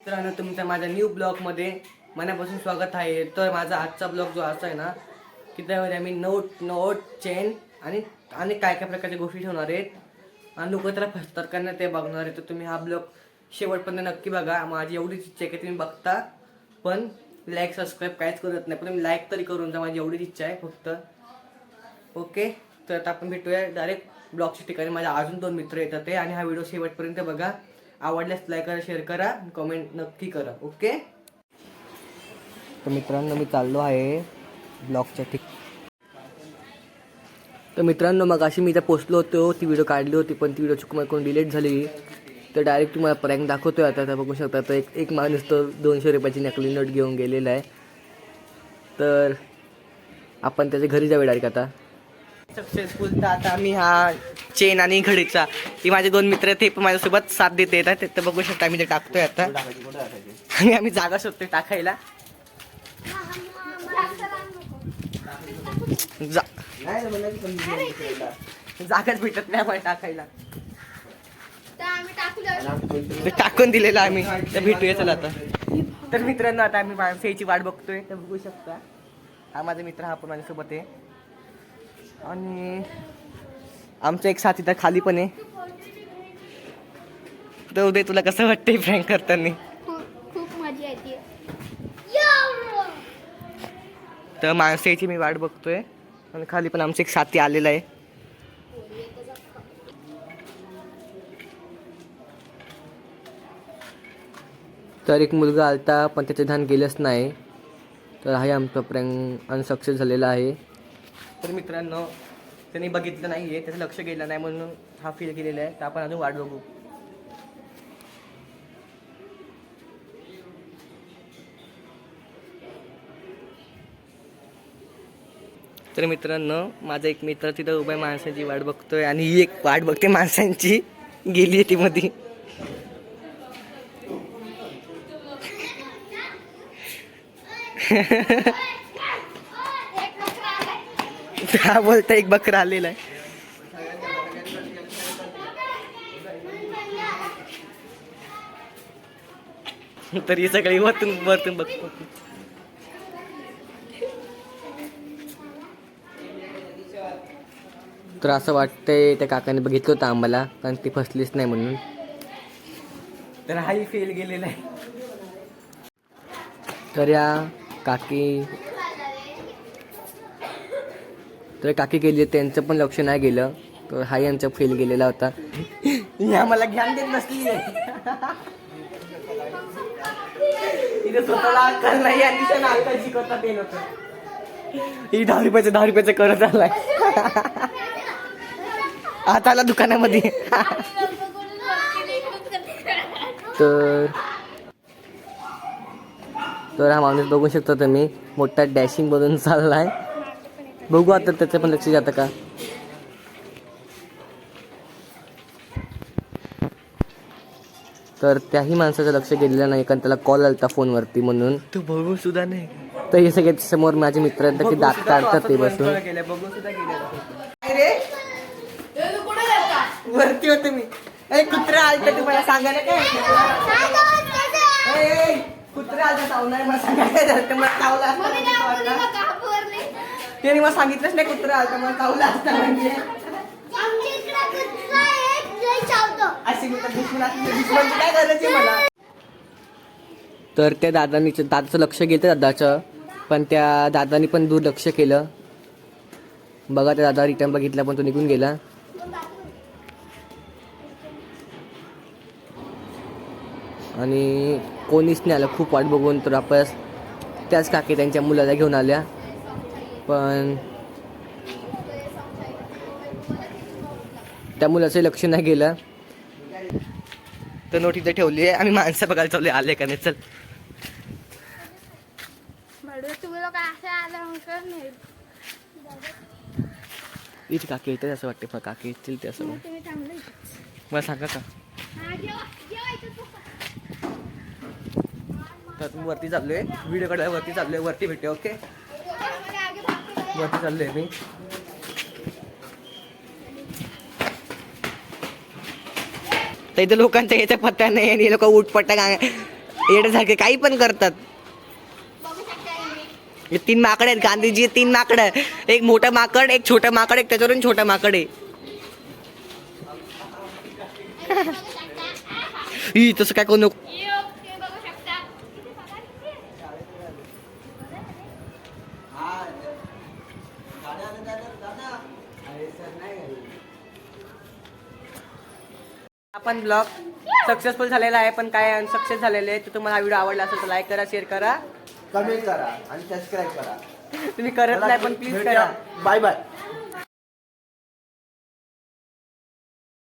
मित्रांनो तुमच्या माझ्या न्यू ब्लॉगमध्ये मनापासून स्वागत आहे. तर माझा आजचा ब्लॉग जो असा आहे ना की त्यामध्ये आम्ही नोट नोट चेन आणि आणि काय काय प्रकारच्या गोष्टी ठेवणार आहेत. आणि लोक त्याला फसतात कारण ते बघणार आहे. तर तुम्ही हा ब्लॉग शेवटपर्यंत नक्की बघा. माझी एवढीच इच्छा आहे की तुम्ही बघता. पण लाईक सबस्क्राईब काहीच करत नाही. पण तुम्ही लाईक तरी करून जा. माझी एवढीच इच्छा आहे फक्त. ओके तर आता आपण भेटूया डायरेक्ट ब्लॉगच्या ठिकाणी. माझ्या अजून दोन मित्र येतात ते. आणि हा व्हिडिओ शेवटपर्यंत बघा. आवडल्यास लाईक करा शेअर करा कमेंट नक्की करा ओके तर मित्रांनो मी चाललो आहे ब्लॉगच्या ठीक तर मित्रांनो मग अशी मी इथं पोचलो होतो ती व्हिडिओ काढली होती पण ती व्हिडिओ चुकून कोण डिलीट झाली. तर डायरेक्ट तुम्हाला प्रँक आहे आता तर बघू शकता तर एक एक माणूस तो दोनशे रुपयाची नकली नोट घेऊन गेलेला आहे. तर आपण त्याच्या घरी जाऊया डायरेक्ट आता. सक्सेसफुल तर आता आम्ही हा चेन आणि घडीचा हे माझे दोन मित्र आहेत, ते पण माझ्यासोबत साथ देत येतात ते तर बघू शकता आम्ही ते टाकतोय आता. आणि आम्ही जागा शोधतोय टाकायला. जा. जागाच भेटत नाही आम्हाला टाकायला. ते टाकून दिलेलं आम्ही. तर भेटूया चला आता. तर मित्रांनो आता आम्ही माणसाची वाट बघतोय तर बघू शकता. हा माझा मित्र हा पण माझ्यासोबत आहे. आणि आमचा एक साथी तर खाली पण आहे. तर उदय तुला कसं वाटतंय फ्रँक करताना? खूप मजा येते. तर माणसाची मी वाट बघतोय आणि खाली पण आमचं एक साथी आलेला आहे. तर एक मुलगा आलता पण त्याचे ध्यान गेलंच नाही. तर हा आमचा प्रँक अनसक्सेस झालेला आहे. तर मित्रांनो त्यांनी बघितलं नाही आहे त्याचं लक्ष गेलं नाही म्हणून हा फील केलेला आहे. तर आपण अजून वाट बघू. तर मित्रांनो माझा एक मित्र तिथं उभ्या माणसाची वाट बघतोय आणि ही एक वाट बघते माणसांची. गेली आहे ती मध्ये हा बोलता एक बकरा आलेला आहे. तर ही सगळी वरतून वरतून बघतो. तर असं वाटतंय त्या काकाने बघितलं होतं आम्हाला पण ती फसलीच नाही म्हणून. तर हाही फेल गेलेला आहे. तर या काकी तर काकी गेली त्यांचं पण लक्ष नाही गेलं. तर हा यांचा फेल गेलेला होता. या मला ज्ञान देत नसली स्वतःला अक्कल नाही आणि त्यांना अक्कल होतं. ही दहा रुपयाचं दहा रुपयाचं करत आलाय. आता आला दुकानामध्ये. तर तर हा माणूस बघू शकता तुम्ही मोठा डॅशिंग मधून चाललाय. बघू आता त्याचं पण लक्ष जातं का? तर त्याही माणसाचं लक्ष गेलेलं नाही कारण त्याला कॉल आलता फोनवरती म्हणून. तू बघू सुद्धा नाही. तर हे सगळे समोर माझे मित्र आहेत की दात काढतात ते बसून वरती होते मी अरे कुत्रा आलता तुम्हाला सांगायला काय? कुत्रा आलता चावणार मला सांगायला? मला चावला. त्याने मला सांगितलंच नाही कुत्रा आलता मला चावला असता म्हणजे. अशी मी तर दुश्मन असली दुश्मनची काय गरज आहे मला? तर त्या दादानी दादाचं लक्ष घेतं दादाचं पण त्या दादानी पण दुर्लक्ष केलं. बघा त्या दादा रिटर्न बघितला पण तो निघून गेला. आणि कोणीच नाही आलं. खूप वाट बघून तर वापस त्याच काकी त्यांच्या मुलाला घेऊन आल्या. पण त्या मुलाचं लक्ष नाही गेलं. तर नोट इथे ठेवली आहे. आम्ही माणसं बघायला चालू आले का नाही? चल. इथे काकी येते असं वाटते पण काकी येतील ते असं. मला सांगा का? हा. तर तुम्ही वरती चाललोय. व्हिडिओ काढायला वरती चाललोय. वरती भेटूया ओके? भाकरी वरती चाललोय मी. तर इथे लोकांच्या याच्या पत्ता नाही आणि लोक उठपट्टा काय येण्यासारखे काही पण करतात. तीन माकड आहेत गांधीजी हे तीन माकड. एक मोठं माकड एक छोटं माकड एक त्याच्यावरून छोटं माकड आहे. तसं काय करू नको. आपण ब्लॉग सक्सेसफुल झालेला आहे पण काय अनसक्सेस झालेले आहे तर तुम्हाला हा व्हिडिओ आवडला असेल तर लाईक करा शेअर करा. कमेंट करा आणि सबस्क्राईब करा. तुम्ही करत नाही पण प्लीज करा. Bye bye